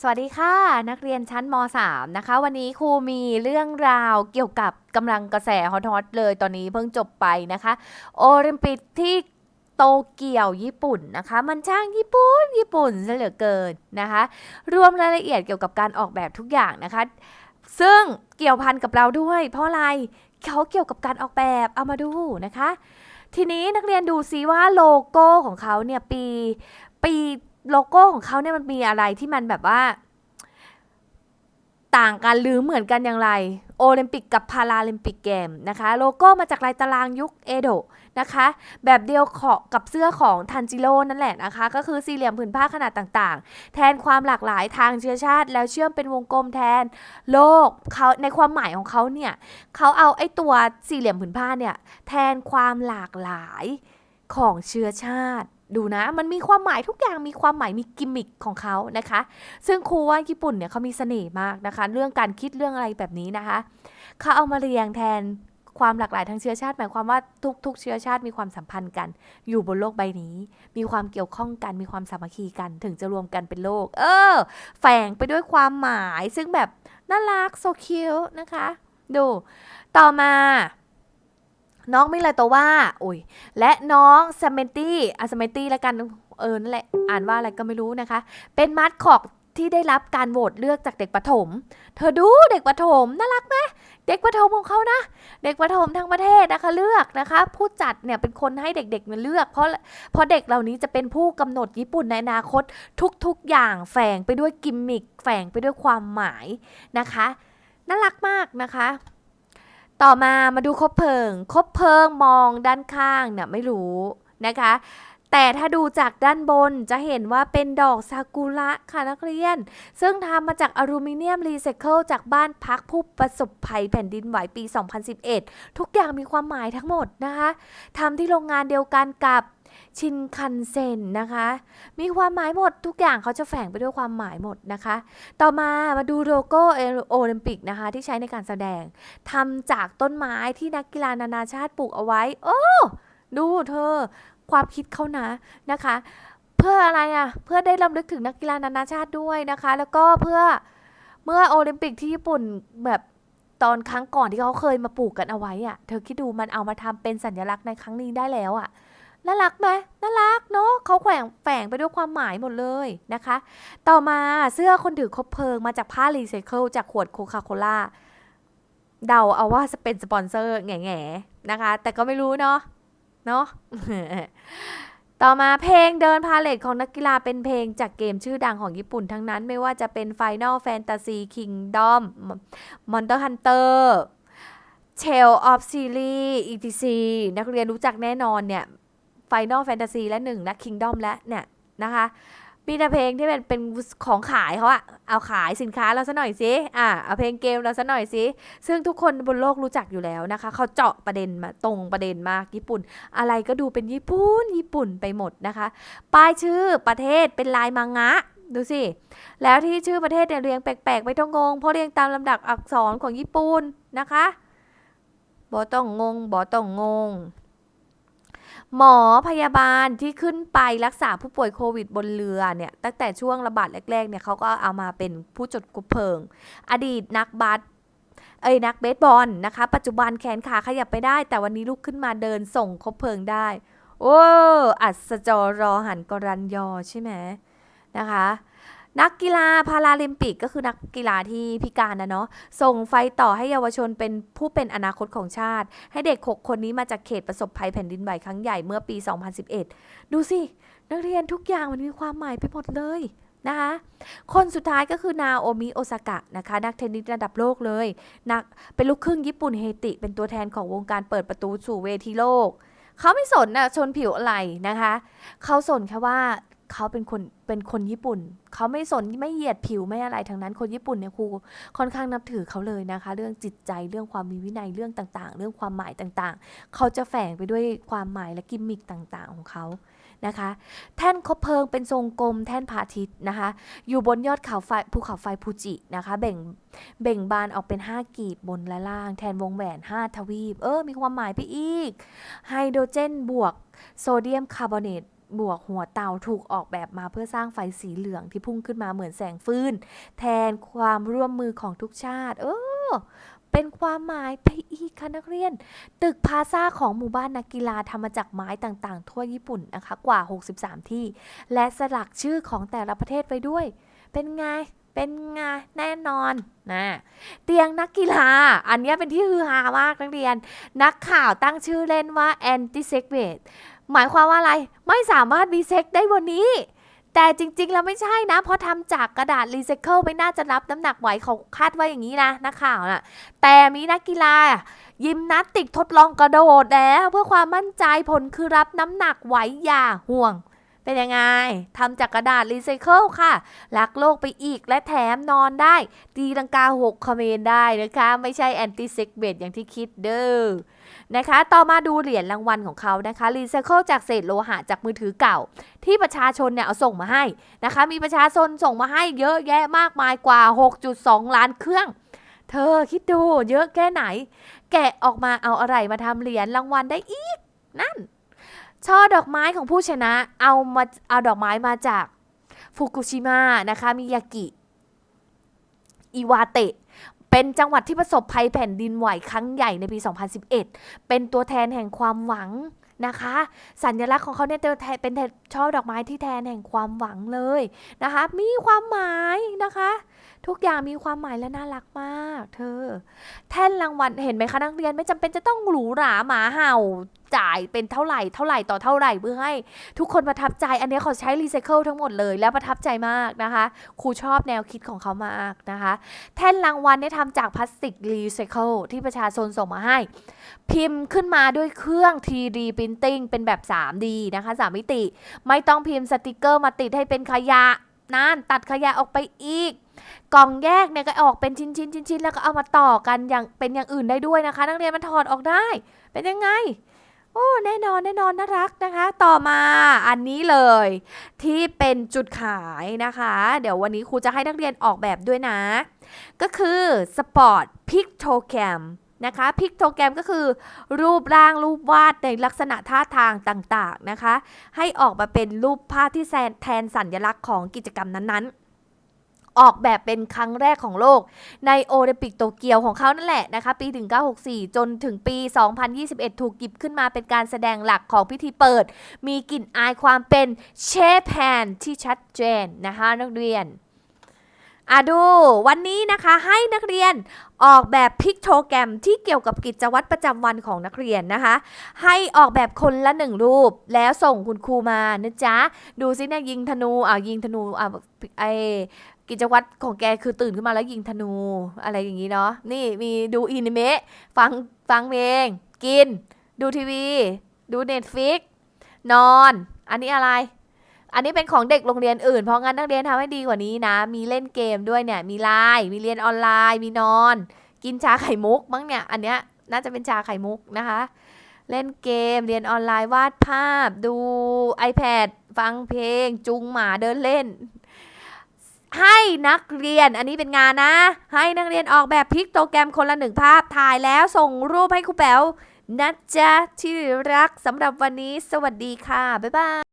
สวัสดีค่ะ นักเรียนชั้นม .3 นะคะ วันนี้ครูมีเรื่องราวเกี่ยวกับกำลังกระแสฮอตๆเลยตอนนี้เพิ่งจบไปนะคะ โอลิมปิกที่โตเกียวญี่ปุ่นนะคะ มันช่างญี่ปุ่นญี่ปุ่นซะเหลือเกินนะคะ รวมรายละเอียดเกี่ยวกับการออกแบบทุกอย่างนะคะ ซึ่งเกี่ยวพันกับเราด้วย เพราะอะไรเขาเกี่ยวกับการออกแบบเอามาดูนะคะ ทีนี้นักเรียนดูซิว่าโลโก้ของเขาเนี่ยปีปี โลโก้ของเขาเนี่ยมันมีอะไรที่มันแบบว่า ต่างกันหรือเหมือนกันอย่างไร โอลิมปิกกับพาราลิมปิกเกมนะคะ โลโก้มาจากลายตารางยุคเอโดะนะคะ แบบเดียวขอกับเสื้อของทันจิโร่นั่นแหละนะคะ ก็คือสี่เหลี่ยมผืนผ้าขนาดต่างๆ แทนความหลากหลายทางเชื้อชาติ แล้วเชื่อมเป็นวงกลมแทนโลกเขาในความหมายของเขาเนี่ยเขาเอาไอ้ตัวสี่เหลี่ยมผืนผ้าเนี่ยแทนความหลากหลายของเชื้อชาติ ดูนะ มันมีความหมายทุกอย่างมีความหมายมีกิมมิคของเขานะคะ ซึ่งครูว่าญี่ปุ่นเนี่ยเขามีเสน่ห์มากนะคะ เรื่องการคิดเรื่องอะไรแบบนี้นะคะเขาเอามาเรียงแทนความหลากหลายทางเชื้อชาติ หมายความว่าทุกๆเชื้อชาติมีความสัมพันธ์กัน อยู่บนโลกใบนี้ มีความเกี่ยวข้องกัน มีความสามัคคีกัน ถึงจะรวมกันเป็นโลก เออ แฝงไปด้วยความหมาย ซึ่งแบบน่ารักโซคิวนะคะ ดู ต่อมา น้องมิลาโตว่าอุ้ยและน้องซมเมนตี้อะซามเมนตี้แล้วกันเออนั่นแหละอ่านว่าอะไรก็ไม่รู้นะคะ เป็นมัดขอกที่ได้รับการโหวตเลือกจากเด็กประถม เธอดูเด็กประถมน่ารักไหมเด็กประถมของเขานะ เด็กประถมทั้งประเทศนะคะเลือกนะคะ ผู้จัดเนี่ยเป็นคนให้เด็กๆเนี่ยเลือก เพราะเพราะเด็กเหล่านี้จะเป็นผู้กำหนดญี่ปุ่นในอนาคตทุกๆอย่างแฝงไปด้วยกิมมิคแฝงไปด้วยความหมายนะคะ น่ารักมากนะคะ ต่อมามาดูคบเพลิง คบเพลิงมองด้านข้างเนี่ยไม่รู้นะคะ แต่ถ้าดูจากด้านบนจะเห็นว่าเป็นดอกซากุระค่ะนักเรียน ซึ่งทำมาจากอลูมิเนียมรีไซเคิลจากบ้านพักผู้ประสบภัยแผ่นดินไหวปี 2011 ทุกอย่างมีความหมายทั้งหมดนะคะทำที่โรงงานเดียวกันกับ ชินคันเซ็นนะคะ มีความหมายหมดทุกอย่างเขาจะแฝงไปด้วยความหมายหมดนะคะ ต่อมามาดูโลโก้โอลิมปิกนะคะ ที่ใช้ในการแสดงทำจากต้นไม้ที่นักกีฬานานาชาติปลูกเอาไว้ โอ้ดูเธอความคิดเขานะนะคะ เพื่ออะไรอะ่ะเพื่อได้รำลึกถึงนักกีฬานานาชาติด้วยนะคะ แล้วก็เพื่อเมื่อโอลิมปิกที่ญี่ปุ่นแบบตอนครั้งก่อนที่เขาเคยมาปลูกกันเอาไว้อะ่ะ เธอคิดดูมันเอามาทำเป็นสัญลักษณ์ในครั้งนี้ได้แล้วอะ น่ารักไหมน่ารักเนาะเขาแขวงแฝงไปด้วยความหมายหมดเลยนะคะ ต่อมาเสื้อคนถือคบเพลิงมาจากผ้ารีไซเคิลจากขวดโคคาโคล่าเดาเอาว่าจะเป็นสปอนเซอร์แง่ๆนะคะ แต่ก็ไม่รู้เนาะเนาะต่อมาเพลงเดินพาเลทของนักกีฬาเป็นเพลงจากเกมชื่อดังของญี่ปุ่นทั้งนั้นไม่ว่าจะเป็น Final Fantasy Kingdom Monster Hunter Tale of Series etc นักเรียนรู้จักแน่นอนเนี่ย Final Fantasy และ1และ Kingdom และเนี่ยนะคะมีแต่เพลงที่เป็นเป็นของขายเขาอะเอาขายสินค้าเราซะหน่อยสิอะเอาเพลงเกมเราซะหน่อยสิซึ่งทุกคนบนโลกรู้จักอยู่แล้วนะคะเขาเจาะประเด็นมาตรงประเด็นมากญี่ปุ่น อะไรก็ดูเป็นญี่ปุ่นญี่ปุ่นไปหมดนะคะ ป้ายชื่อประเทศเป็นลายมังงะดูสิ แล้วที่ชื่อประเทศเนี่ยเรียงแปลกๆไม่ต้องงง เพราะเรียงตามลำดับอักษรของญี่ปุ่นนะคะบอต้องงงบอต้องงง หมอพยาบาลที่ขึ้นไปรักษาผู้ป่วยโควิดบนเรือเนี่ยตั้งแต่ช่วงระบาดแรกๆเนี่ยเขาก็เอามาเป็นผู้จดกุบเพลิง อดีตนักบาสเอ้ยนักเบสบอลนะคะ ปัจจุบันแขนขาขยับไปได้ แต่วันนี้ลุกขึ้นมาเดินส่งคบเพลิงได้ โอ้อัศจรรอหันกรันยอใช่ไหมนะคะ นักกีฬาพาราลิมปิกก็คือนักกีฬาที่พิการนะเนาะส่งไฟต่อให้เยาวชนเป็นผู้เป็นอนาคตของชาติ ให้เด็ก 6 คนนี้มาจากเขตประสบภัยแผ่นดินไหวครั้งใหญ่เมื่อปี 2011 ดูสิ นักเรียนทุกอย่างมันมีความหมายไปหมดเลยนะคะคนสุดท้ายก็คือนาโอมิโอซากะนะคะนักเทนนิสระดับโลกเลยนักเป็นลูกครึ่งญี่ปุ่นเฮติ เป็นตัวแทนของวงการเปิดประตูสู่เวทีโลก เขาไม่สนนะชนผิวอะไรนะคะ เขาสนแค่ว่า เขาเป็นคนเป็นคนญี่ปุ่น เขาไม่สนไม่เหยียดผิวไม่อะไรทั้งนั้นคนญี่ปุ่นเนี่ยครูค่อนข้างนับถือเขาเลยนะคะ เรื่องจิตใจเรื่องความมีวินัยเรื่องต่างๆ เรื่องความหมายต่างๆ เขาจะแฝงไปด้วยความหมายและกิมมิคต่างๆ ของเขานะคะ แท่นคบเพลิงเป็นทรงกลมแท่นพาทิต์นะคะ อยู่บนยอดเขาไฟภูเขาไฟฟูจินะคะแบ่งเบ่งบานออกเป็น 5 กีบบนและล่าง แทนวงแหวน 5 ทวีป เออ มีความหมายไปอีกไฮโดรเจนบวก โซเดียมคาร์บอเนต บวกหัวเตาถูกออกแบบมาเพื่อสร้างไฟสีเหลืองที่พุ่งขึ้นมาเหมือนแสงฟืน แทนความร่วมมือของทุกชาติ เออเป็นความหมายไปอีกค่ะนักเรียน ตึกพาซ่าของหมู่บ้านนักกีฬาทำมาจากไม้ต่างๆ ทั่วญี่ปุ่นนะคะ กว่า 63 ที่ และสลักชื่อของแต่ละประเทศไว้ด้วย เป็นไงเป็นไงแน่นอนนะเตียงนักกีฬา อันนี้เป็นที่ฮือฮามากนักเรียน นักข่าวตั้งชื่อเล่นว่า anti sex bed หมายความว่าอะไร ไม่สามารถมีเซ็กได้บนนี้ แต่จริงๆ แล้วไม่ใช่นะ เพราะทำจากกระดาษรีไซเคิลไม่น่าจะรับน้ำหนักไหวเขาคาดว่าอย่างนี้นะนักข่าวน่ะ แต่มีนักกีฬา ยิมนาสติกทดลองกระโดดแล้วเพื่อความมั่นใจผลคือรับน้ำหนักไหวอย่าห่วงเป็นยังไง ทำจากกระดาษรีไซเคิลค่ะ รักโลกไปอีกและแถมนอนได้ ตีลังกาหกคอมเมนได้นะคะ ไม่ใช่แอนตี้เซ็กเบดอย่างที่คิดเด้อ นะคะ ต่อมาดูเหรียญรางวัลของเขานะคะรีไซเคิลจากเศษโลหะจากมือถือเก่า ที่ประชาชนเนี่ยเอาส่งมาให้นะคะ มีประชาชนส่งมาให้เยอะแยะมากมายกว่า 6.2 ล้านเครื่อง เธอคิดดูเยอะแค่ไหน แกะออกมาเอาอะไรมาทำเหรียญรางวัลได้อีก นั่น ช่อดอกไม้ของผู้ชนะเอามาเอาดอกไม้มาจากฟุกุชิมะนะคะมิยากิ อิวาเตะ เป็นจังหวัดที่ประสบภัยแผ่นดินไหวครั้งใหญ่ในปี 2011 เป็นตัวแทนแห่งความหวังนะคะ สัญลักษณ์ของเขาเนี่ยเป็นแทนเป็นแทนช่อดอกไม้ที่แทนแห่งความหวังเลยนะคะ มีความหมายนะคะ ทุกอย่างมีความหมายและน่ารักมาก เธอ แท่นรางวัลเห็นไหมคะนักเรียนไม่จำเป็นจะต้องหรูหราหมาเห่าจ่ายเป็นเท่าไหร่เท่าไหร่ต่อเท่าไหร่เพื่อให้ทุกคนประทับใจอันนี้เขาใช้รีไซเคิลทั้งหมดเลยแล้วประทับใจมากนะคะครูชอบแนวคิดของเขามากนะคะ แท่นรางวัลเนี่ยทำจากพลาสติกรีไซเคิลที่ประชาชนส่งมาให้ พิมพ์ขึ้นมาด้วยเครื่อง 3D Printing เป็นแบบ 3D นะคะ3มิติ ไม่ต้องพิมพ์สติกเกอร์มาติดให้เป็นขยะนั่นตัดขยะออกไปอีก กล่องแยกเนี่ยก็ออกเป็นชิ้นชิ้นชิ้นชิ้นๆแล้วก็เอามาต่อกันอย่างเป็นอย่างอื่นได้ด้วยนะคะ นักเรียนมันถอดออกได้ เป็นยังไงโอ้แน่นอนแน่นอนน่ารักนะคะ ต่อมาอันนี้เลย ที่เป็นจุดขายนะคะ เดี๋ยววันนี้ครูจะให้นักเรียนออกแบบด้วยนะ ก็คือสปอร์ตพิกโทแกรมนะคะพิกโทแกรมก็คือ รูปร่างรูปวาดในลักษณะท่าทางต่างๆนะคะ ให้ออกมาเป็นรูปภาพที่แทนแทนสัญลักษณ์ของกิจกรรมนั้นๆ ออกแบบเป็นครั้งแรกของโลก ในโอลิมปิกโตเกียวของเขานั่นแหละนะคะ ปี 1964 จนถึงปี 2021 ถูกหยิบขึ้นมาเป็นการแสดงหลักของพิธีเปิด มีกลิ่นอายความเป็นเชฟแฮนที่ชัดเจนนะคะนักเรียนอะดูวันนี้นะคะให้นักเรียนออกแบบพิกโทแกรมที่เกี่ยวกับกิจวัตรประจำวันของนักเรียนนะคะ ให้ออกแบบคนละหนึ่งรูปแล้วส่งคุณครูมานะจ๊ะ ดูซิเนี่ยยิงธนูอ่ายิงธนูอ่าไอ กิจวัตรของแกคือตื่นขึ้นมาแล้วยิงธนูอะไรอย่างนี้เนาะนี่มีดูอินิเมะฟังฟังเพลงกิน ดูทีวี ดูเน็ตฟิกนอน อันนี้อะไร อันนี้เป็นของเด็กโรงเรียนอื่น เพราะงั้นนักเรียนทำให้ดีกว่านี้นะ มีเล่นเกมด้วยเนี่ย มีไลน์มีเรียนออนไลน์ มีนอน กินชาไข่มุกมั้งเนี่ย อันเนี้ยน่าจะเป็นชาไข่มุกนะคะ เล่นเกม เรียนออนไลน์ วาดภาพ ดู iPad ฟังเพลงจูงหมาเดินเล่น ให้นักเรียน อันนี้เป็นงานนะ ให้นักเรียนออกแบบพิกโตแกรมคนละหนึ่งภาพถ่ายแล้วส่งรูปให้ครูแป๋วนะจ๊ะที่รักสำหรับวันนี้ สวัสดีค่ะ บ๊ายบาย